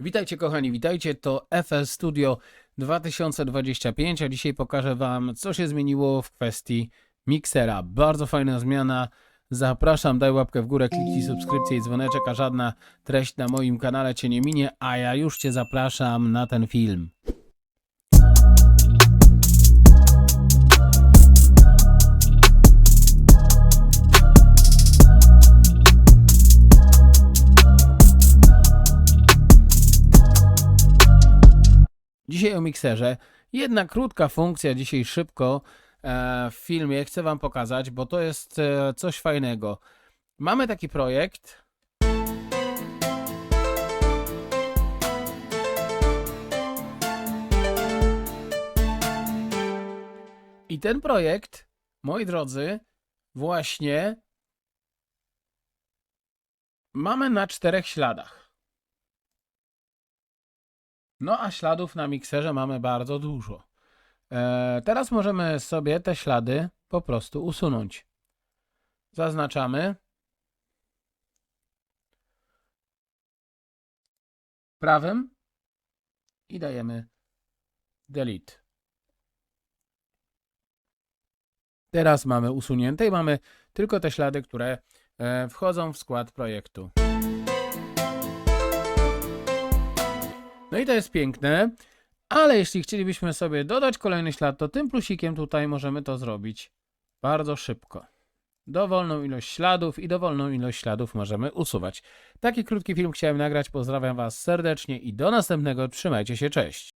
Witajcie kochani, witajcie, to FL Studio 2025, a dzisiaj pokażę Wam, co się zmieniło w kwestii miksera. Bardzo fajna zmiana, zapraszam, daj łapkę w górę, kliknij subskrypcję i dzwoneczek, a żadna treść na moim kanale Cię nie minie, a ja już Cię zapraszam na ten film. Dzisiaj o mikserze. Jedna krótka funkcja, dzisiaj szybko e, w filmie chcę Wam pokazać, bo to jest e, coś fajnego. Mamy taki projekt. I ten projekt, moi drodzy, właśnie mamy na czterech śladach. No a śladów na mikserze mamy bardzo dużo. E, teraz możemy sobie te ślady po prostu usunąć. Zaznaczamy. Prawym i dajemy delete. Teraz mamy usunięte i mamy tylko te ślady, które e, wchodzą w skład projektu. No i to jest piękne, ale jeśli chcielibyśmy sobie dodać kolejny ślad, to tym plusikiem tutaj możemy to zrobić bardzo szybko. Dowolną ilość śladów i dowolną ilość śladów możemy usuwać. Taki krótki film chciałem nagrać. Pozdrawiam Was serdecznie i do następnego. Trzymajcie się, cześć.